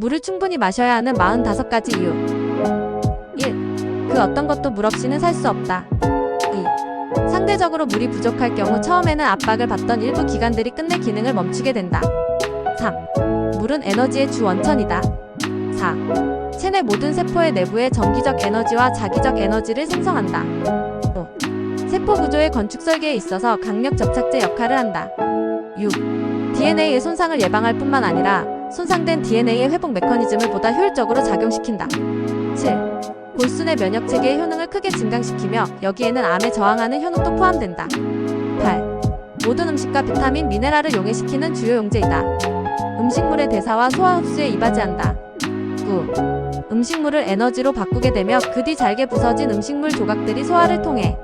물을 충분히 마셔야 하는 45가지 이유 1. 그 어떤 것도 물 없이는 살 수 없다 2. 상대적으로 물이 부족할 경우 처음에는 압박을 받던 일부 기관들이 끝내 기능을 멈추게 된다 3. 물은 에너지의 주 원천이다 4. 체내 모든 세포의 내부에 정기적 에너지와 자기적 에너지를 생성한다 5. 세포 구조의 건축 설계에 있어서 강력 접착제 역할을 한다 6. DNA의 손상을 예방할 뿐만 아니라 손상된 DNA의 회복 메커니즘을 보다 효율적으로 작용시킨다. 7. 골순의 면역 체계의 효능을 크게 증강시키며 여기에는 암에 저항하는 효능도 포함된다. 8. 모든 음식과 비타민, 미네랄을 용해시키는 주요 용제이다. 음식물의 대사와 소화 흡수에 이바지한다. 9. 음식물을 에너지로 바꾸게 되며 그 뒤 잘게 부서진 음식물 조각들이 소화를 통해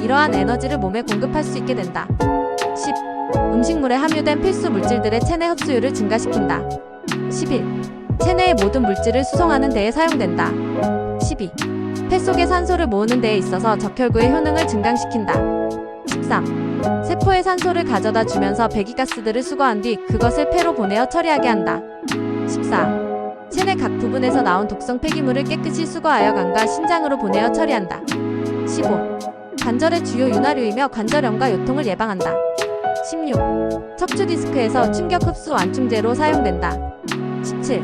이러한 에너지를 몸에 공급할 수 있게 된다. 10. 음식물에 함유된 필수 물질들의 체내 흡수율을 증가시킨다. 11. 체내의 모든 물질을 수송하는 데에 사용된다. 12. 폐 속에 산소를 모으는 데에 있어서 적혈구의 효능을 증강시킨다. 13. 세포에 산소를 가져다 주면서 배기가스들을 수거한 뒤 그것을 폐로 보내어 처리하게 한다. 14. 체내 각 부분에서 나온 독성 폐기물을 깨끗이 수거하여 간과 신장으로 보내어 처리한다. 15. 관절의 주요 윤활유이며 관절염과 요통을 예방한다. 16. 척추 디스크에서 충격 흡수 완충제로 사용된다. 17.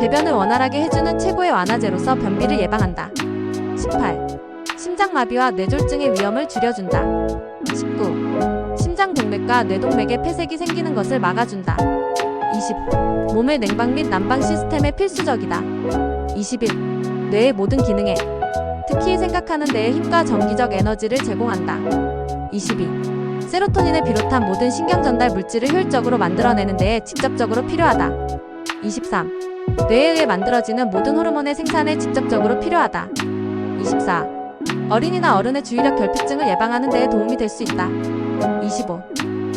배변을 원활하게 해주는 최고의 완화제로서 변비를 예방한다. 18. 심장마비와 뇌졸중의 위험을 줄여준다. 19. 심장 동맥과 뇌동맥에 폐색이 생기는 것을 막아준다. 20. 몸의 냉방 및 난방 시스템에 필수적이다. 21. 뇌의 모든 기능에 특히 생각하는 데에 힘과 정기적 에너지를 제공한다. 22. 세로토닌을 비롯한 모든 신경 전달 물질을 효율적으로 만들어내는 데에 직접적으로 필요하다. 23. 뇌에 의해 만들어지는 모든 호르몬의 생산에 직접적으로 필요하다. 24. 어린이나 어른의 주의력 결핍증을 예방하는 데에 도움이 될 수 있다. 25.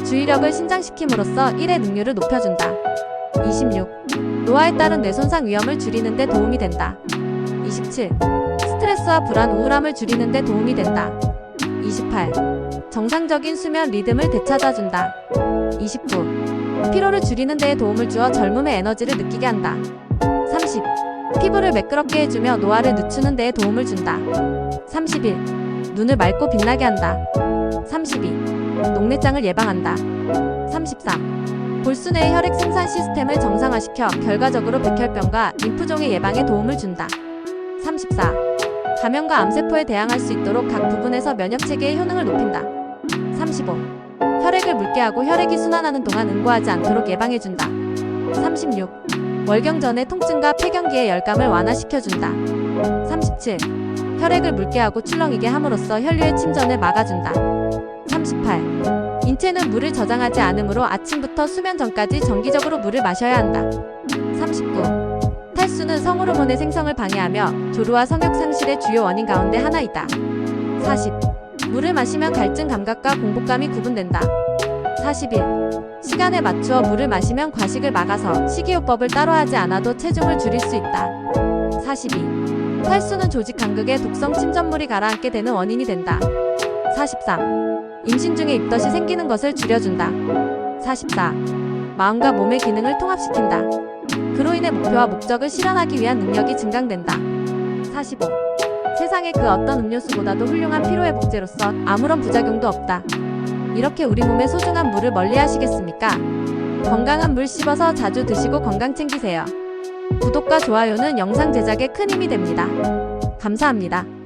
주의력을 신장시킴으로써 일의 능률을 높여준다. 26. 노화에 따른 뇌 손상 위험을 줄이는 데 도움이 된다. 27. 스트레스와 불안, 우울함을 줄이는 데 도움이 된다. 28. 정상적인 수면 리듬을 되찾아준다. 29. 피로를 줄이는 데에 도움을 주어 젊음의 에너지를 느끼게 한다. 30. 피부를 매끄럽게 해주며 노화를 늦추는 데에 도움을 준다. 31. 눈을 맑고 빛나게 한다. 32. 녹내장을 예방한다. 33. 골수내의 혈액 생산 시스템을 정상화시켜 결과적으로 백혈병과 림프종의 예방에 도움을 준다. 34. 감염과 암세포에 대항할 수 있도록 각 부분에서 면역 체계의 효능을 높인다. 35. 혈액을 묽게 하고 혈액이 순환하는 동안 응고하지 않도록 예방해준다. 36. 월경 전의 통증과 폐경기의 열감을 완화시켜준다. 37. 혈액을 묽게 하고 출렁이게 함으로써 혈류의 침전을 막아준다. 38. 인체는 물을 저장하지 않으므로 아침부터 수면 전까지 정기적으로 물을 마셔야 한다. 39. 탈수는 성호르몬의 생성을 방해하며 조루와 성욕 상실의 주요 원인 가운데 하나이다. 40. 물을 마시면 갈증 감각과 공복감이 구분된다. 41. 시간에 맞추어 물을 마시면 과식을 막아서 식이요법을 따로 하지 않아도 체중을 줄일 수 있다. 42. 탈수는 조직 간극에 독성 침전물이 가라앉게 되는 원인이 된다. 43. 임신 중에 입덧이 생기는 것을 줄여준다. 44. 마음과 몸의 기능을 통합시킨다. 그로 인해 목표와 목적을 실현하기 위한 능력이 증강된다. 45. 세상의 그 어떤 음료수보다도 훌륭한 피로회복제로서 아무런 부작용도 없다. 이렇게 우리 몸의 소중한 물을 멀리 하시겠습니까? 건강한 물 씹어서 자주 드시고 건강 챙기세요. 구독과 좋아요는 영상 제작에 큰 힘이 됩니다. 감사합니다.